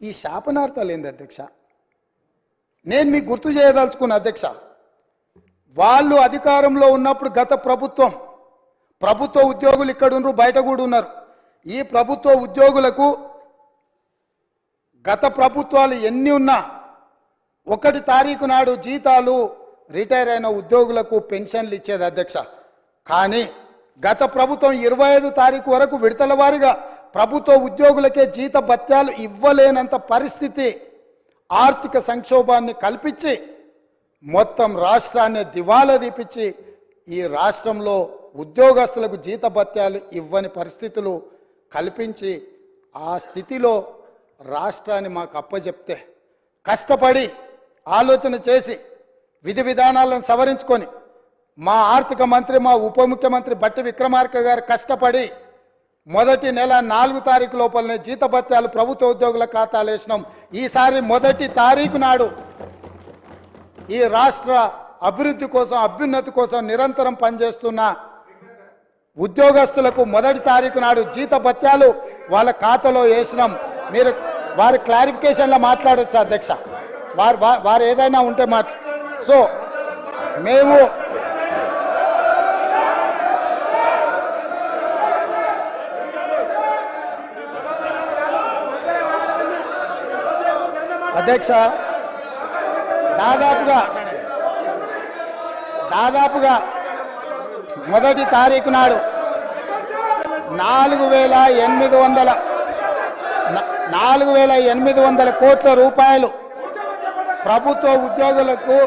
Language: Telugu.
ఈ శాపనార్థాలు ఏంది అధ్యక్ష? నేను మీకు గుర్తు చేయదలుచుకున్న అధ్యక్ష వాళ్ళు అధికారంలో ఉన్నప్పుడు గత ప్రభుత్వం ప్రభుత్వ ఉద్యోగులు ఇక్కడ ఉన్నారు బయట కూడా ఉన్నారు. ఈ ప్రభుత్వ ఉద్యోగులకు గత ప్రభుత్వాలు ఎన్ని ఉన్నా ఒకటి తారీఖు నాడు జీతాలు రిటైర్ అయిన ఉద్యోగులకు పెన్షన్లు ఇచ్చేది అధ్యక్ష. కానీ గత ప్రభుత్వం ఇరవై ఐదు తారీఖు వరకు విడతల వారిగా ప్రభుత్వ ఉద్యోగులకే జీత భత్యాలు ఇవ్వలేనంత పరిస్థితి ఆర్థిక సంక్షోభాన్ని కల్పించి మొత్తం రాష్ట్రాన్ని దివాలా తీపిచ్చి ఈ రాష్ట్రంలో ఉద్యోగస్తులకు జీత భత్యాలు ఇవ్వని పరిస్థితులు కల్పించి ఆ స్థితిలో రాష్ట్రాన్ని మాకు అప్పచెప్తే కష్టపడి ఆలోచన చేసి విధి విధానాలను సవరించుకొని మా ఆర్థిక మంత్రి మా ఉప ముఖ్యమంత్రి బట్టి విక్రమార్క గారు కష్టపడి మొదటి నెల నాలుగు తారీఖు లోపలనే జీతభత్యాలు ప్రభుత్వ ఉద్యోగుల ఖాతాలు వేసినాం. ఈసారి మొదటి తారీఖు నాడు ఈ రాష్ట్ర అభివృద్ధి కోసం అభ్యున్నతి కోసం నిరంతరం పనిచేస్తున్న ఉద్యోగస్తులకు మొదటి తారీఖు నాడు జీతభత్యాలు వాళ్ళ ఖాతాలో వేసినాం. మీరు వారి క్లారిఫికేషన్లో మాట్లాడొచ్చు అధ్యక్ష. వారు వారు ఏదైనా ఉంటే మా సో మేము అధ్యక్ష దాదాపుగా దాదాపుగా మొదటి తారీఖు నాడు నాలుగు వేల ఎనిమిది వందల నాలుగు వేల ఎనిమిది వందల కోట్ల రూపాయలు ప్రభుత్వ ఉద్యోగులకు